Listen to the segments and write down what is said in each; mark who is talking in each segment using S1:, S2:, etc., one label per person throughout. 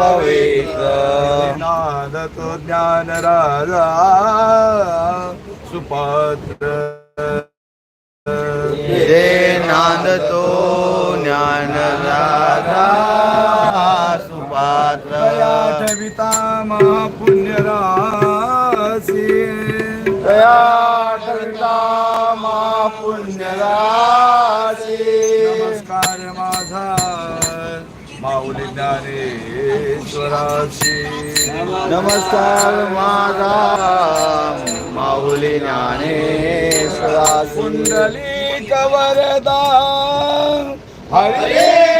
S1: पवित्र।
S2: नाद तो ज्ञान राजा सुपात्र।
S1: जे नांदतो ज्ञान राधा
S2: ज्ञानेश्वराशी
S1: नमस्कार माझा माऊली ज्ञानेश्वरा
S2: कुंडली कवरदा। हरे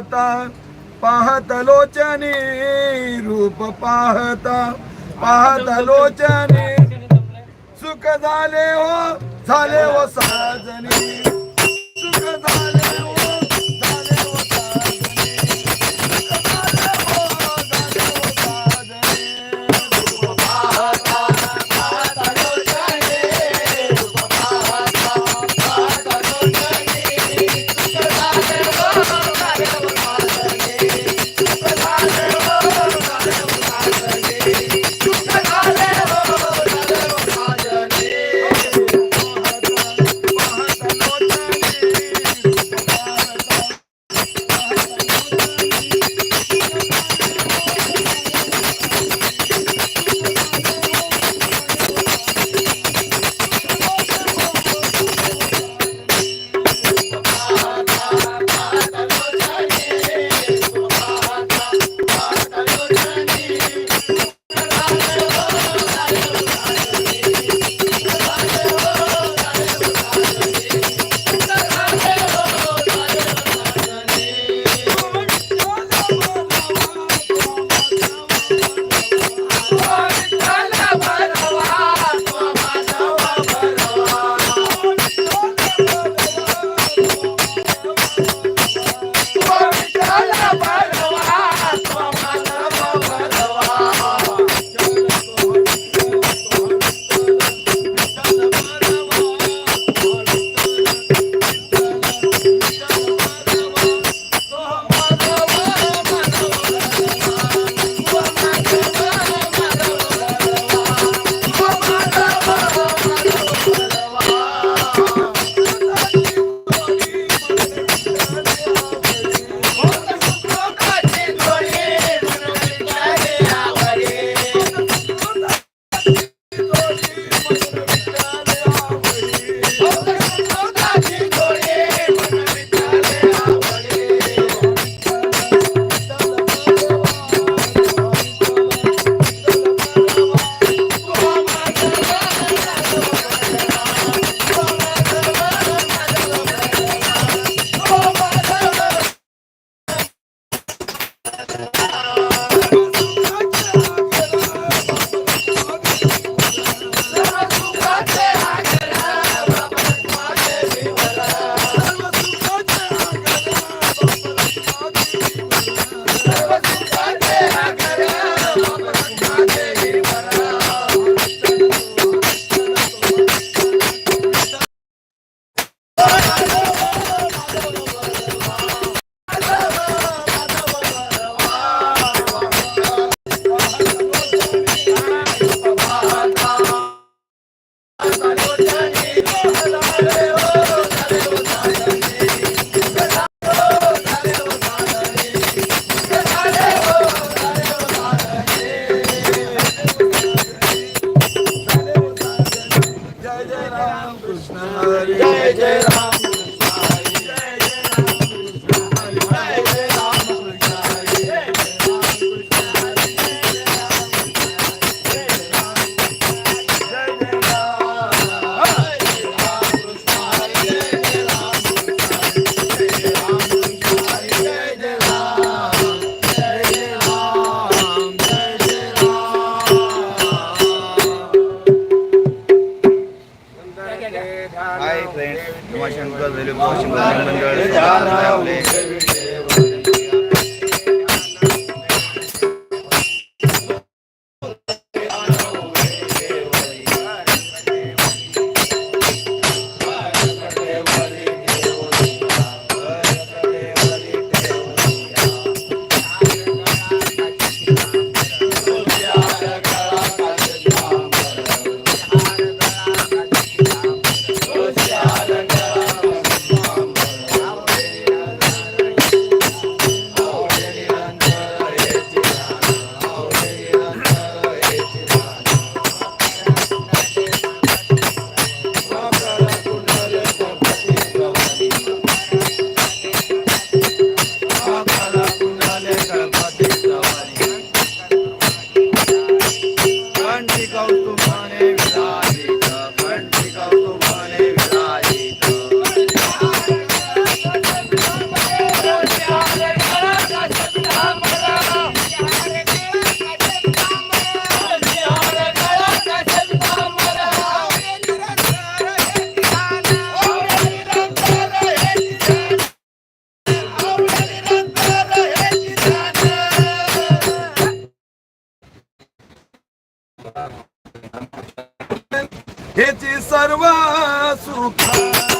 S2: पाहता पाहत लोचनी रूप पाहता पाहत लोचनी. सुख झाले हो झाले हो साजनी. सर्व सुखा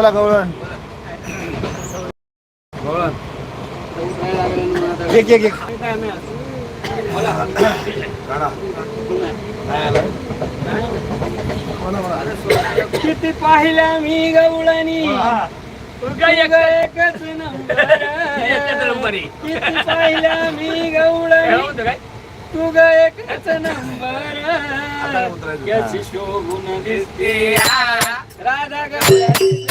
S1: बोला गवळण. एक एक एक.
S3: किती पाहिला मी गवळणी? किती मी गवळणी? तू ग एकच नंबर. शोभून दिसते. राधा
S4: ग